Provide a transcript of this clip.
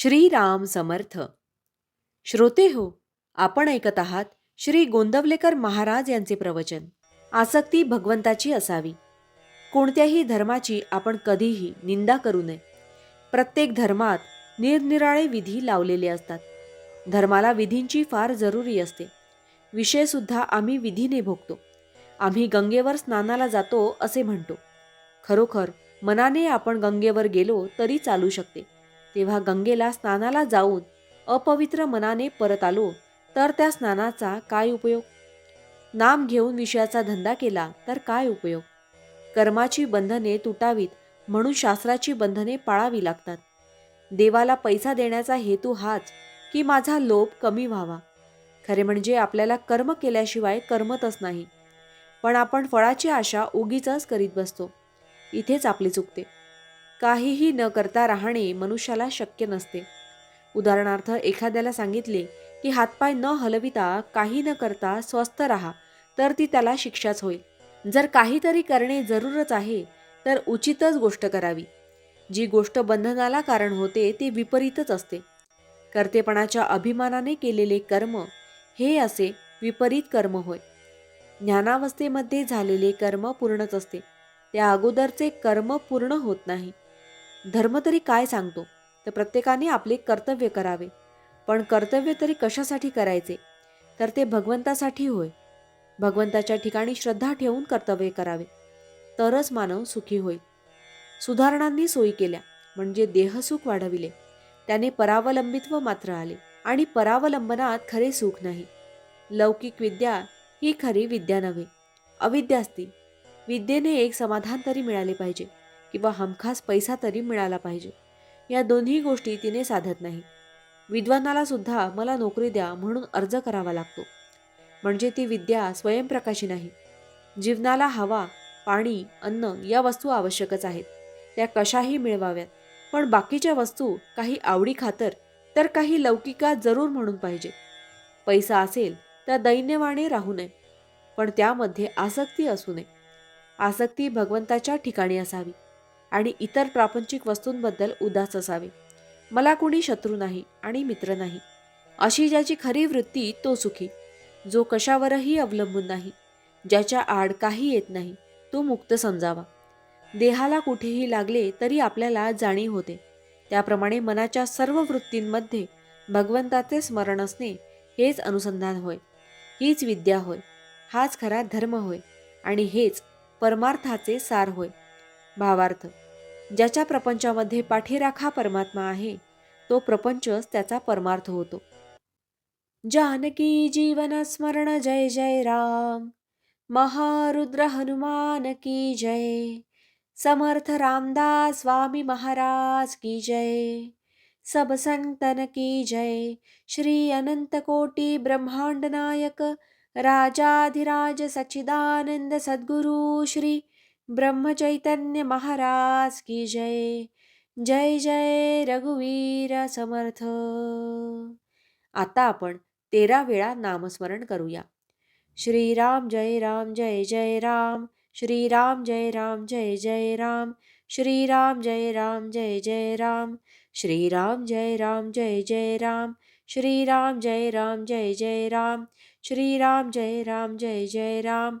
श्रीराम समर्थ. श्रोते हो आपण ऐकत आहात श्री गोंदवलेकर महाराज यांचे प्रवचन. आसक्ती भगवंताची असावी. कोणत्याही धर्माची आपण कधीही निंदा करू नये. प्रत्येक धर्मात निरनिराळे विधी लावलेले असतात. धर्माला विधींची फार जरुरी असते. विषयसुद्धा आम्ही विधीने भोगतो. आम्ही गंगेवर स्नानाला जातो असे म्हणतो. खरोखर मनाने आपण गंगेवर गेलो तरी चालू शकते. तेव्हा गंगेला स्नानाला जाऊन अपवित्र मनाने परत आलो. तर त्या स्नानाचा काय उपयोग? नाम घेऊन विषयाचा धंदा केला तर काय उपयोग? कर्माची बंधने तुटावीत म्हणून शास्त्राची बंधने पाळावी लागतात. देवाला पैसा देण्याचा हेतू हाच की माझा लोभ कमी व्हावा. खरे म्हणजे आपल्याला कर्म केल्याशिवाय कर्मतच नाही. पण आपण फळाची आशा उगीच करीत बसतो. इथेच आपली चुकते. काहीही न करता राहणे मनुष्याला शक्य नसते. उदाहरणार्थ एखाद्याला सांगितले की हातपाय न हलविता काही न करता स्वस्थ राहा तर ती त्याला शिक्षाच होईल. जर काहीतरी करणे जरूरच आहे तर उचितच गोष्ट करावी. जी गोष्ट बंधनाला कारण होते ती विपरीतच असते. कर्तेपणाच्या अभिमानाने केलेले कर्म हे असे विपरीत कर्म होय. ज्ञानावस्थेमध्ये झालेले कर्म पूर्णच असते. त्या अगोदरचे कर्म पूर्ण होत नाही. धर्म तरी काय सांगतो? तर प्रत्येकाने आपले कर्तव्य करावे. पण कर्तव्य तरी कशासाठी करायचे? तर ते भगवंतासाठी होय. भगवंताच्या ठिकाणी श्रद्धा ठेवून कर्तव्य करावे. तरच मानव सुखी होईल. सुधारणांनी सोयी केल्या म्हणजे देहसुख वाढविले. त्याने परावलंबित्व मात्र आले. आणि परावलंबनात खरे सुख नाही. लौकिक विद्या ही खरी विद्या नव्हे. अविद्या असती. विद्येने एक समाधान तरी मिळाले पाहिजे. किंवा हमखास पैसा तरी मिळाला पाहिजे. या दोन्ही गोष्टी तिने साधत नाही. विद्वानाला सुद्धा मला नोकरी द्या म्हणून अर्ज करावा लागतो. म्हणजे ती विद्या स्वयंप्रकाशी नाही. जीवनाला हवा पाणी अन्न या वस्तू आवश्यकच आहेत. त्या कशाही मिळवाव्यात. पण बाकीच्या वस्तू काही आवडी खातर तर काही लौकिका जरूर म्हणून पाहिजे. पैसा असेल तर दैन्यवाणे राहू नये. पण त्यामध्ये आसक्ती असू नये. आसक्ती भगवंताच्या ठिकाणी असावी. आणि इतर प्रापंचिक वस्तूंबद्दल उदास असावे. मला कुणी शत्रू नाही आणि मित्र नाही. अशी ज्याची खरी वृत्ती तो सुखी. जो कशावरही अवलंबून नाही ज्याच्या आड काही येत नाही तो मुक्त समजावा. देहाला कुठेही लागले तरी आपल्याला जाणीव होते. त्याप्रमाणे मनाच्या सर्व वृत्तींमध्ये भगवंताचे स्मरण असणे हेच अनुसंधान होय. हीच विद्या होय. हाच खरा धर्म होय. आणि हेच परमार्थाचे सार होय. भावार्थ. ज्याच्या प्रपंचामध्ये पाठीराखा परमात्मा आहे तो प्रपंचच त्याचा परमार्थ होतो. जानकी जीवन स्मरण जय जय राम. महारुद्र हनुमान की जय. समर्थ रामदास स्वामी महाराज की जय. सब संतन की जय. श्री अनंत कोटी ब्रह्मांड नायक. राजाधिराज सच्चिदानंद सद्गुरु श्री ब्रह्मचैतन्य महाराज की जय। जय जय रघुवीर समर्थ। आता आपण तेरा वेळा नामस्मरण करूया. श्रीराम जय राम जय जय राम। श्रीराम जय राम जय जय राम। श्रीराम जय राम जय जय राम। श्रीराम जय राम जय जय राम। श्रीराम जय राम जय जय राम। श्रीराम जय राम जय जय राम।